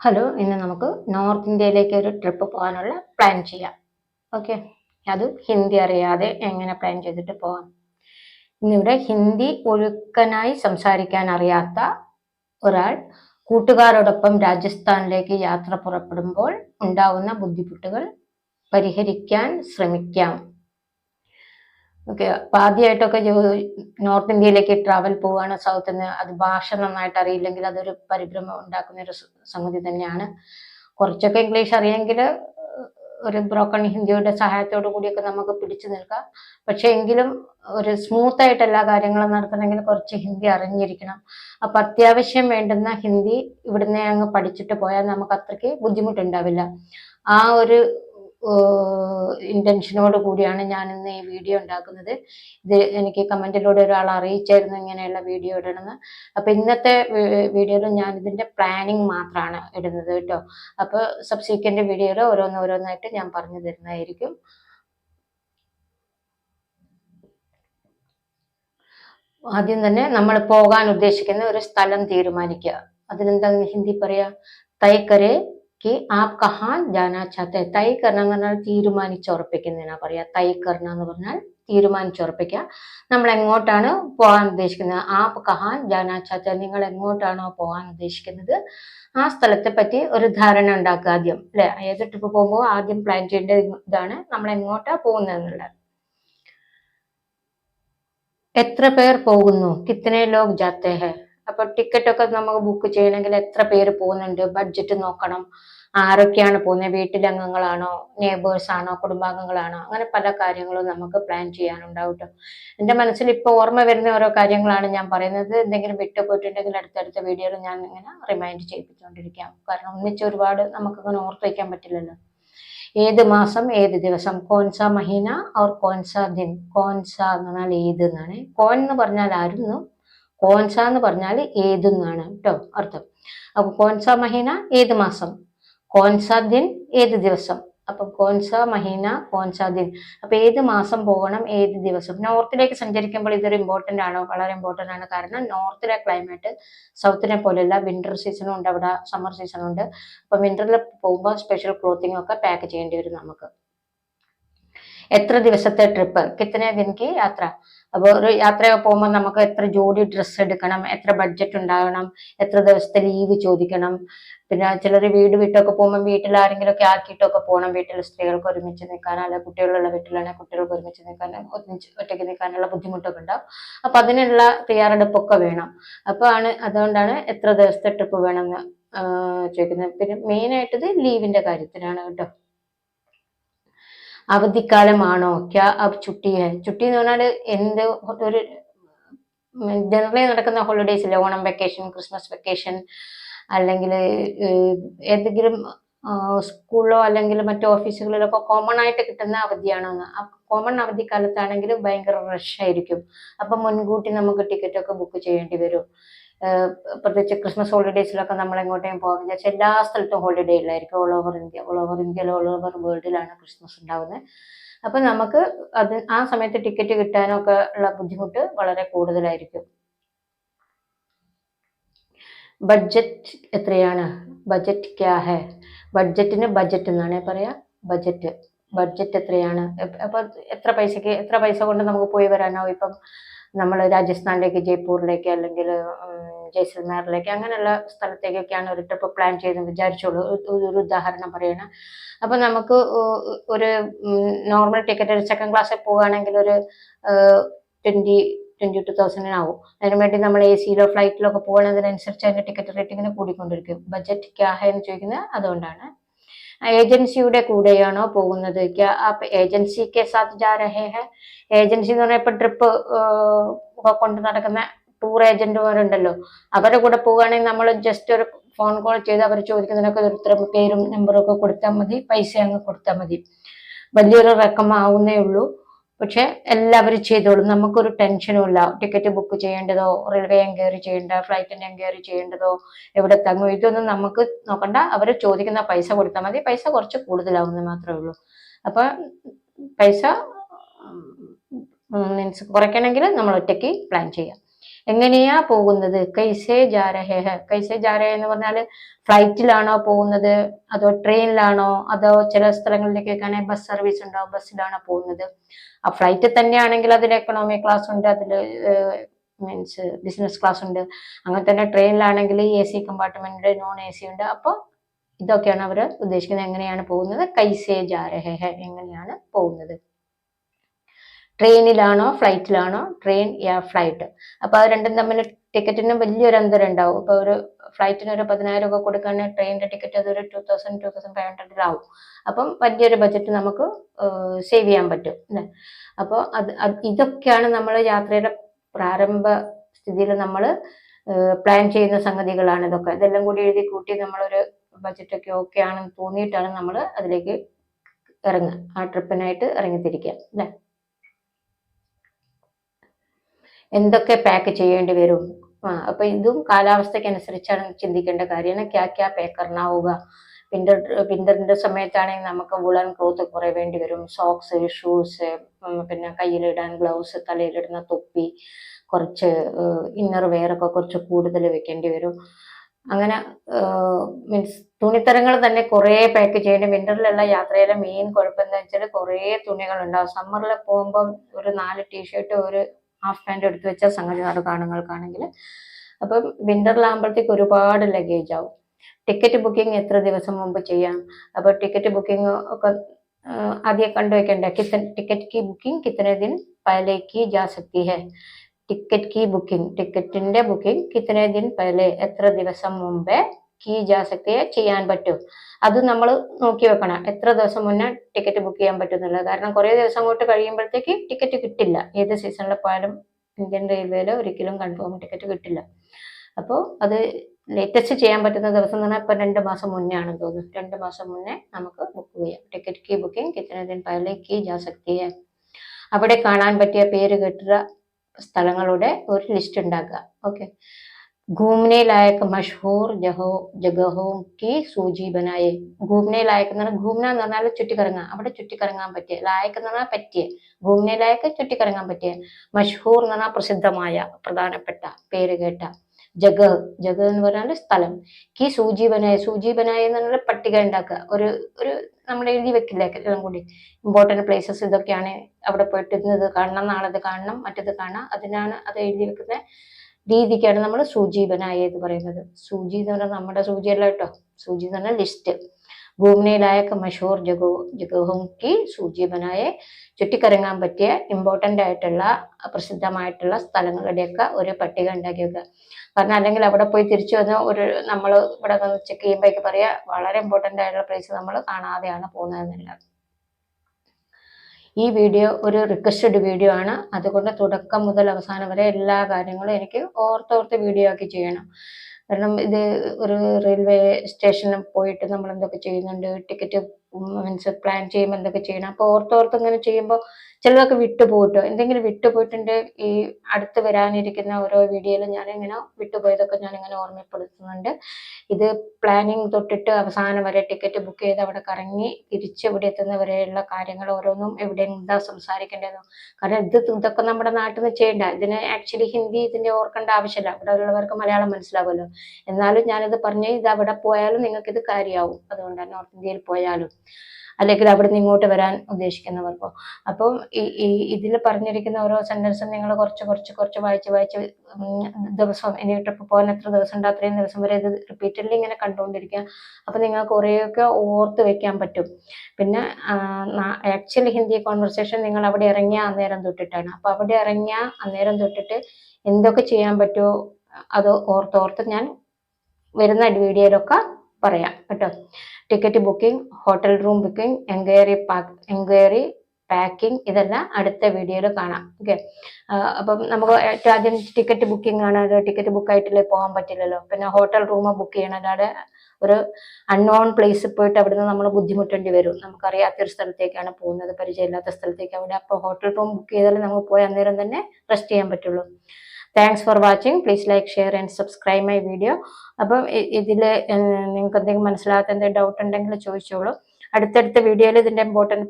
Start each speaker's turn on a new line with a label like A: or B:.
A: Hello ഇന്ന് നമുക്ക് north ഇന്ത്യയിലേക്ക് ഒരു ട്രിപ്പ് പോകാനുള്ള പ്ലാൻ ചെയ്യാം. ഓക്കെ? അത് ഹിന്ദി അറിയാതെ എങ്ങനെ പ്ലാൻ ചെയ്തിട്ട് പോകാം ഇന്നിവിടെ ഹിന്ദി ഒഴുക്കനായി സംസാരിക്കാൻ അറിയാത്ത ഒരാൾ കൂട്ടുകാരോടൊപ്പം രാജസ്ഥാനിലേക്ക് യാത്ര പുറപ്പെടുമ്പോൾ ഉണ്ടാവുന്ന ബുദ്ധിമുട്ടുകൾ പരിഹരിക്കാൻ ശ്രമിക്കാം. ഓക്കെ അപ്പൊ ആദ്യമായിട്ടൊക്കെ നോർത്ത് ഇന്ത്യയിലേക്ക് ട്രാവൽ പോവുകയാണ് സൗത്ത് നിന്ന് അത് ഭാഷ നന്നായിട്ട് അറിയില്ലെങ്കിൽ അതൊരു പരിഭ്രമം ഉണ്ടാക്കുന്ന ഒരു സംഗതി തന്നെയാണ്. കുറച്ചൊക്കെ ഇംഗ്ലീഷ് അറിയെങ്കിൽ ഒരു ബ്രോക്കൺ ഹിന്ദിയുടെ സഹായത്തോടു കൂടിയൊക്കെ നമുക്ക് പിടിച്ചു നിൽക്കാം. പക്ഷെ എങ്കിലും ഒരു സ്മൂത്ത് ആയിട്ട് എല്ലാ കാര്യങ്ങളും നടത്തണമെങ്കിൽ കുറച്ച് ഹിന്ദി അറിഞ്ഞിരിക്കണം. അപ്പൊ അത്യാവശ്യം വേണ്ടുന്ന ഹിന്ദി ഇവിടുന്ന് അങ്ങ് പഠിച്ചിട്ട് പോയാൽ നമുക്ക് അത്രയ്ക്ക് ബുദ്ധിമുട്ടുണ്ടാവില്ല. ആ ഒരു ഇന്റൻഷനോട് കൂടിയാണ് ഞാൻ ഇന്ന് ഈ വീഡിയോ ഉണ്ടാക്കുന്നത്. ഇത് എനിക്ക് കമന്റിലൂടെ ഒരാൾ അറിയിച്ചായിരുന്നു ഇങ്ങനെയുള്ള വീഡിയോ ഇടണമെന്ന്. അപ്പോൾ ഇന്നത്തെ വീഡിയോയിൽ ഞാൻ ഇതിന്റെ പ്ലാനിങ് മാത്രമാണ് ഇടുന്നത് കേട്ടോ. അപ്പോൾ സബ്സീക്വന്റ് വീഡിയോയിൽ ഓരോന്ന് ഓരോന്നായിട്ട് ഞാൻ പറഞ്ഞു തരുന്നതായിരിക്കും. ആദ്യം തന്നെ നമ്മൾ പോകാൻ ഉദ്ദേശിക്കുന്ന ഒരു സ്ഥലം തീരുമാനിക്കുക. അതിനെന്താ ഹിന്ദി പറയാ? തൈ കരേ കി ആപ് കഹാൻ ജാനാ ചാത്തെ തൈ കർണ എന്ന് പറഞ്ഞാൽ തീരുമാനിച്ചുറപ്പിക്കുന്നതിനാ പറയാ. തൈ കർണ എന്ന് പറഞ്ഞാൽ തീരുമാനിച്ചുറപ്പിക്കുക നമ്മൾ എങ്ങോട്ടാണ് പോകാൻ ഉദ്ദേശിക്കുന്നത്? ആപ് കഹാൻ ജാനാ ചാത്തെ നിങ്ങൾ എങ്ങോട്ടാണോ പോകാൻ ഉദ്ദേശിക്കുന്നത്? ആ സ്ഥലത്തെ പറ്റി ഒരു ധാരണ ഉണ്ടാക്കുക ആദ്യം അല്ലെ? ഏത് ട്രിപ്പ് പോകുമ്പോൾ ആദ്യം പ്ലാൻ ചെയ്യേണ്ട ഇതാണ് നമ്മൾ എങ്ങോട്ടാ പോകുന്നതെന്നുള്ളത് എത്ര പേർ പോകുന്നു? കിത്തനെ ലോക് ജാത്തേ ഹെ? അപ്പൊ ടിക്കറ്റ് ഒക്കെ നമുക്ക് ബുക്ക് ചെയ്യണമെങ്കിൽ എത്ര പേര് പോകുന്നുണ്ട്? ബഡ്ജറ്റ് നോക്കണം. ആരൊക്കെയാണ് പോകുന്നത്? വീട്ടിലംഗങ്ങളാണോ നേബേഴ്സ് ആണോ? കുടുംബാംഗങ്ങളാണോ? അങ്ങനെ പല കാര്യങ്ങളും നമുക്ക് പ്ലാൻ ചെയ്യാനുണ്ടാവും എന്റെ മനസ്സിൽ ഇപ്പൊ ഓർമ്മ വരുന്ന ഓരോ കാര്യങ്ങളാണ് ഞാൻ പറയുന്നത്. എന്തെങ്കിലും വിട്ടു പോയിട്ടുണ്ടെങ്കിൽ അടുത്തടുത്ത വീഡിയോയിൽ ഞാൻ ഇങ്ങനെ റിമൈൻഡ് ചെയ്യിപ്പിച്ചുകൊണ്ടിരിക്കാം കാരണം ഒന്നിച്ച് ഒരുപാട് നമുക്കിങ്ങനെ ഓർത്ത് പറ്റില്ലല്ലോ. ഏത് മാസം ഏത് ദിവസം? കോൻസ മഹീന ഓർ കോൻസ ദിൻ? കോൻസ എന്ന് പറഞ്ഞാൽ ഏത് എന്നാണ്? കോൻ എന്ന് പറഞ്ഞാൽ ആരുന്നു? കോൻസ എന്ന് പറഞ്ഞാൽ ഏതെന്നാണ് കേട്ടോ അർത്ഥം. അപ്പൊ കോൻസ മഹീന ഏത് മാസം? കോൻസ ഏത് ദിവസം? അപ്പൊ കോൻസ മഹീന കോൻസ അപ്പൊ ഏത് മാസം പോകണം ഏത് ദിവസം? നോർത്തിലേക്ക് സഞ്ചരിക്കുമ്പോൾ ഇതൊരു ഇമ്പോർട്ടന്റ് ആണ്? വളരെ ഇമ്പോർട്ടന്റ് ആണ്. കാരണം നോർത്തിലെ ക്ലൈമറ്റ് സൗത്തിനെ പോലെയല്ല. വിന്റർ സീസണും ഉണ്ട്. അവിടെ സമ്മർ സീസണും ഉണ്ട്. അപ്പൊ വിന്ററിൽ പോകുമ്പോൾ സ്പെഷ്യൽ ക്ലോത്തിങ് ഒക്കെ പാക്ക് ചെയ്യേണ്ടി വരും നമുക്ക്. എത്ര ദിവസത്തെ ട്രിപ്പ് കിത്തനെ ദിനക്ക് യാത്ര? അപ്പോൾ ഒരു യാത്ര പോകുമ്പോൾ നമുക്ക് എത്ര ജോഡി ഡ്രസ്സ് എടുക്കണം എത്ര ബഡ്ജറ്റ് ഉണ്ടാകണം എത്ര ദിവസത്തെ ലീവ് ചോദിക്കണം. പിന്നെ ചിലർ വീട് വീട്ടൊക്കെ പോകുമ്പോൾ വീട്ടിൽ ആരെങ്കിലും ഒക്കെ ആക്കിയിട്ടൊക്കെ പോകണം വീട്ടിൽ സ്ത്രീകൾക്ക് ഒരുമിച്ച് നിൽക്കാൻ അല്ലെങ്കിൽ കുട്ടികളുള്ള വീട്ടിലാണെങ്കിൽ കുട്ടികൾക്ക് ഒരുമിച്ച് നിൽക്കാൻ ഒന്നിച്ച് ഒറ്റയ്ക്ക് നിൽക്കാനുള്ള ബുദ്ധിമുട്ടൊക്കെ ഉണ്ടാവും. അപ്പൊ അതിനുള്ള തയ്യാറെടുപ്പൊക്കെ വേണം. അപ്പൊ ആണ് അതുകൊണ്ടാണ് എത്ര ദിവസത്തെ ട്രിപ്പ് വേണമെന്ന് ചോദിക്കുന്നത്. പിന്നെ മെയിൻ ആയിട്ടത് ലീവിന്റെ കാര്യത്തിനാണ് കേട്ടോ. അവധിക്കാലമാണോ? ക്യാ അബ് ചുട്ടി ഹെ? ചുട്ടി എന്ന് പറഞ്ഞാൽ എന്ത് ഒരു ജനറലി നടക്കുന്ന ഹോളിഡേയ്സ് ഇല്ലേ? ഓണം വെക്കേഷൻ ക്രിസ്മസ് വെക്കേഷൻ അല്ലെങ്കിൽ ഏതെങ്കിലും സ്കൂളിലോ അല്ലെങ്കിൽ മറ്റു ഓഫീസുകളിലൊക്കെ കോമൺ ആയിട്ട് കിട്ടുന്ന അവധിയാണോ എന്ന്? കോമൺ അവധിക്കാലത്താണെങ്കിൽ ഭയങ്കര റഷ് ആയിരിക്കും. അപ്പൊ മുൻകൂട്ടി നമുക്ക് ടിക്കറ്റ് ഒക്കെ ബുക്ക് ചെയ്യേണ്ടി വരും. പ്രത്യേകിച്ച് ക്രിസ്മസ് ഹോളിഡേയ്സിലൊക്കെ നമ്മൾ എങ്ങോട്ടേയും പോകാൻ വിചാരിച്ചാൽ എല്ലാ സ്ഥലത്തും holiday ഉള്ളായിരിക്കും. All over India all over ഇന്ത്യയിൽ ഓൾ ഓവർ വേൾഡിലാണ് ക്രിസ്മസ് ഉണ്ടാവുന്നത് അപ്പൊ നമുക്ക് അത് ആ സമയത്ത് ടിക്കറ്റ് കിട്ടാനൊക്കെ ഉള്ള ബുദ്ധിമുട്ട് വളരെ കൂടുതലായിരിക്കും. ബഡ്ജറ്റ് എത്രയാണ്? ബഡ്ജറ്റ് ക്യാ ഹെ? ബഡ്ജറ്റിന് ബഡ്ജറ്റ് എന്നാണ് പറയാ? ബഡ്ജറ്റ്. ബഡ്ജറ്റ് എത്രയാണ്? അപ്പോൾ അപ്പൊ എത്ര പൈസക്ക് എത്ര പൈസ കൊണ്ട് നമുക്ക് പോയി വരാനാവും? ഇപ്പം നമ്മൾ രാജസ്ഥാനിലേക്ക് ജയ്പൂരിലേക്ക് അല്ലെങ്കിൽ ജയ്സൽമേറിലേക്ക് അങ്ങനെയുള്ള സ്ഥലത്തേക്കൊക്കെയാണ് ഒരു ട്രിപ്പ് പ്ലാൻ ചെയ്ത് വിചാരിച്ചോളൂ ഒരു- ഉദാഹരണം പറയണം. അപ്പൊ നമുക്ക് ഒരു നോർമൽ ടിക്കറ്റ് ഒരു സെക്കൻഡ് ക്ലാസ്സിൽ പോവുകയാണെങ്കിൽ ഒരു ട്വന്റി ട്വന്റി ടു തൗസൻഡിനാവും അതിനു വേണ്ടി നമ്മൾ എ സിയിലോ ഫ്ലൈറ്റിലോ ഒക്കെ പോകുന്നതിനനുസരിച്ച് അതിന്റെ ടിക്കറ്റ് റേറ്റ് ഇങ്ങനെ കൂടിക്കൊണ്ടിരിക്കും. ബജറ്റ് ക്യാഹ എന്ന് ചോദിക്കുന്നത് അതുകൊണ്ടാണ്. ഏജൻസിയുടെ കൂടെയാണോ പോകുന്നത് ക്യാ ഏജൻസി കെ സാത്ത് ജാ രഹേ ഹെ. ഏജൻസി എന്ന് പറഞ്ഞാൽ ഇപ്പൊ ട്രിപ്പ് കൊണ്ട് നടക്കുന്ന ടൂർ ഏജന്റുമാരുണ്ടല്ലോ അവരുടെ കൂടെ പോവുകയാണെങ്കിൽ നമ്മൾ ജസ്റ്റ് ഒരു ഫോൺ കോൾ ചെയ്ത് അവർ ചോദിക്കുന്നതിനൊക്കെ ഇത്ര പേരും നമ്പറും ഒക്കെ കൊടുത്താൽ മതി പൈസ അങ്ങ് കൊടുത്താൽ മതി. വലിയൊരു റെക്കമാവുന്നേ ഉള്ളൂ. പക്ഷെ എല്ലാവരും ചെയ്തോളും. നമുക്കൊരു ടെൻഷനും ഇല്ല. ടിക്കറ്റ് ബുക്ക് ചെയ്യേണ്ടതോ റെയിൽവേ എൻക്വയറി ചെയ്യേണ്ട ഫ്ലൈറ്റിന്റെ എൻക്വയറി ചെയ്യേണ്ടതോ എവിടെ തങ്ങും ഇതൊന്നും നമുക്ക് നോക്കണ്ട. അവർ ചോദിക്കുന്ന പൈസ കൊടുത്താൽ മതി. പൈസ കുറച്ച് കൂടുതലാവുന്നത് മാത്രമേ ഉള്ളൂ. അപ്പൊ പൈസ മീൻസ് കുറയ്ക്കണമെങ്കിൽ നമ്മൾ ഒറ്റയ്ക്ക് പ്ലാൻ ചെയ്യാം. എങ്ങനെയാ പോകുന്നത്? കൈസേ ജാരഹേഹ കൈസേ ജാരഹ എന്ന് പറഞ്ഞാൽ ഫ്ലൈറ്റിലാണോ പോകുന്നത്? അതോ ട്രെയിനിലാണോ? അതോ ചില സ്ഥലങ്ങളിലേക്കൊക്കെ ബസ് സർവീസ് ഉണ്ടാവും ബസ്സിലാണോ പോകുന്നത്? ആ ഫ്ലൈറ്റ് തന്നെയാണെങ്കിൽ അതിൽ എക്കണോമി ക്ലാസ് ഉണ്ട് അതിൽ മീൻസ് ബിസിനസ് ക്ലാസ് ഉണ്ട്. അങ്ങനെ തന്നെ ട്രെയിനിലാണെങ്കിൽ A C compartment non A C ഉണ്ട്. അപ്പോൾ ഇതൊക്കെയാണ് അവർ ഉദ്ദേശിക്കുന്നത് എങ്ങനെയാണ് പോകുന്നത്? കൈസേ ജാരഹേഹ എങ്ങനെയാണ് പോകുന്നത്? ട്രെയിനിലാണോ ഫ്ലൈറ്റിലാണോ? ട്രെയിൻ യാ ഫ്ലൈറ്റ്. അപ്പൊ അത് രണ്ടും തമ്മിൽ ടിക്കറ്റിന് വലിയൊരു അന്തരം ഉണ്ടാവും ഇപ്പൊ ഒരു ഫ്ലൈറ്റിന് ഒരു പതിനായിരം രൂപ കൊടുക്കുകയാണെങ്കിൽ ട്രെയിനിന്റെ ടിക്കറ്റ് അതൊരു two thousand two thousand five ഹൺഡ്രഡിലാവും അപ്പം വലിയൊരു ബജറ്റ് നമുക്ക് സേവ് ചെയ്യാൻ പറ്റും അല്ലേ? അപ്പോൾ അത് ഇതൊക്കെയാണ് നമ്മൾ യാത്രയുടെ പ്രാരംഭ സ്ഥിതിയിൽ നമ്മൾ പ്ലാൻ ചെയ്യുന്ന സംഗതികളാണ് ഇതൊക്കെ. ഇതെല്ലാം കൂടി എഴുതി കൂട്ടി നമ്മളൊരു ബജറ്റൊക്കെ ഓക്കെ ആണെന്ന് തോന്നിയിട്ടാണ് നമ്മൾ അതിലേക്ക് ഇറങ്ങുക. ആ ട്രിപ്പിനായിട്ട് ഇറങ്ങിത്തിരിക്കുക അല്ലേ? എന്തൊക്കെ പാക്ക് ചെയ്യേണ്ടി വരും? അപ്പൊ ഇതും കാലാവസ്ഥയ്ക്ക് അനുസരിച്ചാണ് ചിന്തിക്കേണ്ട കാര്യമാണ് ക്യാ ക്യാ പാക്ക് കറണാവുക വിന്റർ വിന്ററിന്റെ സമയത്താണെങ്കിൽ നമുക്ക് വുളൻ ക്ലോത്ത് കുറെ വേണ്ടി വരും. സോക്സ് ഷൂസ് പിന്നെ കയ്യിലിടാൻ ഗ്ലൗസ് തലയിലിടുന്ന തൊപ്പി കുറച്ച് ഇന്നർ വെയർ ഒക്കെ കുറച്ച് കൂടുതൽ വെക്കേണ്ടി വരും. അങ്ങനെ മീൻസ് തുണിത്തരങ്ങൾ തന്നെ കുറേ പാക്ക് ചെയ്യേണ്ടി വിന്ററിലുള്ള യാത്രയിലെ മെയിൻ കുഴപ്പം എന്താ വെച്ചാൽ കുറേ തുണികൾ ഉണ്ടാവും സമ്മറിൽ പോകുമ്പോൾ ഒരു നാല് ടീഷർട്ട് ഒരു ഹാഫ് പാന്റ് എടുത്ത് വെച്ചാൽ സംഗതി നടക്കും ആണുങ്ങൾക്കാണെങ്കിൽ അപ്പം വിന്ററിലാകുമ്പോഴത്തേക്ക് ഒരുപാട് ലഗേജ് ആവും. ടിക്കറ്റ് ബുക്കിംഗ് എത്ര ദിവസം മുമ്പ് ചെയ്യാം? അപ്പോൾ ടിക്കറ്റ് ബുക്കിംഗ് ഒക്കെ ആദ്യം കണ്ടു കണ്ടുവെക്കണ്ട കിത്തൻ ടിക്കറ്റ് കി ബുക്കിംഗ് കിത്തനെ ദിൻ പഹലെ കി ജാ സക്തി ഹെ. ടിക്കറ്റ് കി ബുക്കിംഗ് ടിക്കറ്റിന്റെ ബുക്കിംഗ് കിത്തനെ ദിൻ പഹലെ എത്ര ദിവസം മുമ്പേ സക്തി ഹെ ചെയ്യാൻ പറ്റും. അത് നമ്മൾ നോക്കി വെക്കണം. എത്ര ദിവസം മുന്നേ ടിക്കറ്റ് ബുക്ക് ചെയ്യാൻ പറ്റുന്നുള്ളത്. കാരണം കുറേ ദിവസം അങ്ങോട്ട് കഴിയുമ്പോഴത്തേക്ക് ടിക്കറ്റ് കിട്ടില്ല. ഏത് സീസണിൽ പോയാലും ഇന്ത്യൻ റെയിൽവേയിൽ ഒരിക്കലും കൺഫേം ടിക്കറ്റ് കിട്ടില്ല. അപ്പോൾ അത് ലേറ്റസ്റ്റ് ചെയ്യാൻ പറ്റുന്ന ദിവസം എന്ന് പറഞ്ഞാൽ ഇപ്പം രണ്ട് മാസം മുന്നേ ആണെന്ന് തോന്നുന്നു. രണ്ട് മാസം മുന്നേ നമുക്ക് ബുക്ക് ചെയ്യാം. ടിക്കറ്റ് കീ ബുക്കിംഗ് കിത്തനെ ദിൻ പഹലെ കീ ജാസക്തിയെ അവിടെ കാണാൻ പറ്റിയ പേര് കെട്ടുക സ്ഥലങ്ങളുടെ ഒരു ലിസ്റ്റ് ഉണ്ടാക്കുക. ഓക്കെ घूमने लायक मशहूर जगहों की സൂചി बनाए। ഘൂമനെ लायक എന്ന് പറഞ്ഞാൽ ഘൂമന എന്ന് പറഞ്ഞാൽ ചുറ്റിക്കറങ്ങാൻ അവിടെ ചുറ്റിക്കറങ്ങാൻ പറ്റിയ ലായക്ക് എന്ന് പറഞ്ഞാൽ പറ്റിയ ഘൂമനെ ലായക്ക് ചുറ്റിക്കറങ്ങാൻ പറ്റിയ മഷഹൂർ എന്ന് പറഞ്ഞാൽ പ്രസിദ്ധമായ പ്രധാനപ്പെട്ട പേര് കേട്ട ജഗഹ് ജഗഹ് എന്ന് പറഞ്ഞാൽ സ്ഥലം. കി സൂചീപനായ സൂചീപനായ എന്ന് പറഞ്ഞാൽ പട്ടിക ഉണ്ടാക്കുക. ഒരു ഒരു നമ്മൾ എഴുതി വെക്കില്ല എല്ലാം കൂടി. ഇമ്പോർട്ടന്റ് പ്ലേസസ് ഇതൊക്കെയാണ് അവിടെ പോയിട്ട് ഇത് കാണണം നാളത് കാണണം മറ്റത് കാണാം. അതിനാണ് അത് എഴുതി വെക്കുന്നത്. രീതിക്കാണ് നമ്മൾ സൂചീപനായ എന്ന് പറയുന്നത്. സൂചി എന്ന് പറഞ്ഞാൽ നമ്മുടെ സൂചിയല്ല കേട്ടോ. സൂചി എന്ന് പറഞ്ഞാൽ ലിസ്റ്റ് ഭൂമിനയിലായ മഷൂർ ജഗോ ജഗോഹും സൂചീപനായ ചുറ്റിക്കറങ്ങാൻ പറ്റിയ ഇമ്പോർട്ടന്റ് ആയിട്ടുള്ള പ്രസിദ്ധമായിട്ടുള്ള സ്ഥലങ്ങളുടെയൊക്കെ ഒരു പട്ടിക ഉണ്ടാക്കി വെക്കുക. കാരണം അല്ലെങ്കിൽ അവിടെ പോയി തിരിച്ചു വന്ന് ഒരു നമ്മൾ ഇവിടെ ചെക്ക് ചെയ്യുമ്പോഴേക്ക് പറയാ വളരെ ഇമ്പോർട്ടന്റ് ആയിട്ടുള്ള പ്ലേസ് നമ്മൾ കാണാതെയാണ് പോകുന്നതെന്നുള്ളത് ഈ വീഡിയോ ഒരു റിക്വസ്റ്റഡ് വീഡിയോ ആണ്. അതുകൊണ്ട് തുടക്കം മുതൽ അവസാനം വരെ എല്ലാ കാര്യങ്ങളും എനിക്ക് ഓർത്തോർത്ത് വീഡിയോ ആക്കി ചെയ്യണം. കാരണം ഇത് ഒരു റെയിൽവേ സ്റ്റേഷനിൽ പോയിട്ട് നമ്മൾ എന്തൊക്കെ ചെയ്യുന്നുണ്ട്? ടിക്കറ്റ് മീൻസ് പ്ലാൻ ചെയ്യുമ്പോൾ എന്തൊക്കെ ചെയ്യണം. അപ്പോൾ ഓർത്തോർത്ത് ഇങ്ങനെ ചെയ്യുമ്പോൾ ചിലതൊക്കെ വിട്ടുപോയിട്ടോ എന്തെങ്കിലും വിട്ടുപോയിട്ടുണ്ട് ഈ അടുത്ത് വരാനിരിക്കുന്ന ഓരോ വീഡിയോയിലും ഞാൻ ഇങ്ങനെ വിട്ടുപോയതൊക്കെ ഞാൻ ഇങ്ങനെ ഓർമ്മപ്പെടുത്തുന്നുണ്ട്. ഇത് പ്ലാനിങ് തൊട്ടിട്ട് അവസാനം വരെ ടിക്കറ്റ് ബുക്ക് ചെയ്ത് അവിടെ കറങ്ങി തിരിച്ച് ഇവിടെ എത്തുന്നവരെയുള്ള കാര്യങ്ങൾ ഓരോന്നും എവിടെ എന്താ സംസാരിക്കേണ്ടതെന്നും. കാരണം ഇത് ഇതൊക്കെ നമ്മുടെ നാട്ടിൽ നിന്ന് ചെയ്യേണ്ട. ഇതിന് ആക്ച്വലി ഹിന്ദി ഇതിന്റെ ഓർക്കേണ്ട ആവശ്യമില്ല. അവിടെ ഉള്ളവർക്ക് മലയാളം മനസ്സിലാവുമല്ലോ. എന്നാലും ഞാനിത് പറഞ്ഞ് ഇത് അവിടെ പോയാലും നിങ്ങൾക്ക് ഇത് കാര്യമാവും. അതുകൊണ്ടാണ് നോർത്ത് ഇന്ത്യയിൽ പോയാലും. അല്ലെങ്കിൽ അവിടെ നിന്ന് ഇങ്ങോട്ട് വരാൻ ഉദ്ദേശിക്കുന്നവർക്കോ. അപ്പം ഈ ഇതിൽ പറഞ്ഞിരിക്കുന്ന ഓരോ സെന്റൻസും നിങ്ങൾ കുറച്ച് കുറച്ച് കുറച്ച് വായിച്ച് വായിച്ച് ദിവസം ഇനി ട്രിപ്പ് പോകാൻ എത്ര ദിവസം ഉണ്ട് അത്രയും ദിവസം വരെ ഇത് റിപ്പീറ്റഡ്ലി ഇങ്ങനെ കണ്ടുകൊണ്ടിരിക്കുക. അപ്പം നിങ്ങൾ കുറേയൊക്കെ ഓർത്ത് വെക്കാൻ പറ്റും. പിന്നെ ആക്ച്വലി ഹിന്ദി കോൺവെർസേഷൻ നിങ്ങൾ അവിടെ ഇറങ്ങിയ അന്നേരം തൊട്ടിട്ടാണ്. അപ്പോൾ അവിടെ ഇറങ്ങിയ അന്നേരം തൊട്ടിട്ട് എന്തൊക്കെ ചെയ്യാൻ പറ്റുമോ അത് ഓർത്തോർത്ത് ഞാൻ വരുന്ന വീഡിയോയിലൊക്കെ പറയാം കേട്ടോ. Ticket booking hotel room booking enquiry pack enquiry packing ഇതെല്ലാം അടുത്ത വീഡിയോയിൽ കാണാം. ഓക്കെ അപ്പം നമുക്ക് ഏറ്റവും ആദ്യം ടിക്കറ്റ് ബുക്കിംഗ് ആണ്. ടിക്കറ്റ് ബുക്ക് ആയിട്ടില്ലേ പോകാൻ പറ്റില്ലല്ലോ. പിന്നെ ഹോട്ടൽ റൂം ബുക്ക് ചെയ്യണം. അല്ലാതെ ഒരു അൺനോൺ പ്ലേസിൽ പോയിട്ട് അവിടുന്ന് നമ്മൾ ബുദ്ധിമുട്ടേണ്ടി വരും. നമുക്കറിയാത്തൊരു സ്ഥലത്തേക്കാണ് പോകുന്നത്. പരിചയമില്ലാത്ത സ്ഥലത്തേക്ക് അവിടെ. അപ്പോൾ ഹോട്ടൽ റൂം ബുക്ക് ചെയ്താൽ നമുക്ക് പോയി അന്നേരം തന്നെ റെസ്റ്റ് ചെയ്യാൻ പറ്റുള്ളൂ. Thanks for watching please like share and subscribe my video അപ്പം ഇതിൽ നിങ്ങൾക്ക് എന്തെങ്കിലും മനസ്സിലാകാത്ത എന്തെങ്കിലും ഡൗട്ട് ഉണ്ടെങ്കിൽ ചോദിച്ചോളൂ. അടുത്തടുത്ത വീഡിയോയിൽ ഇതിന്റെ ഇമ്പോർട്ടന്റ്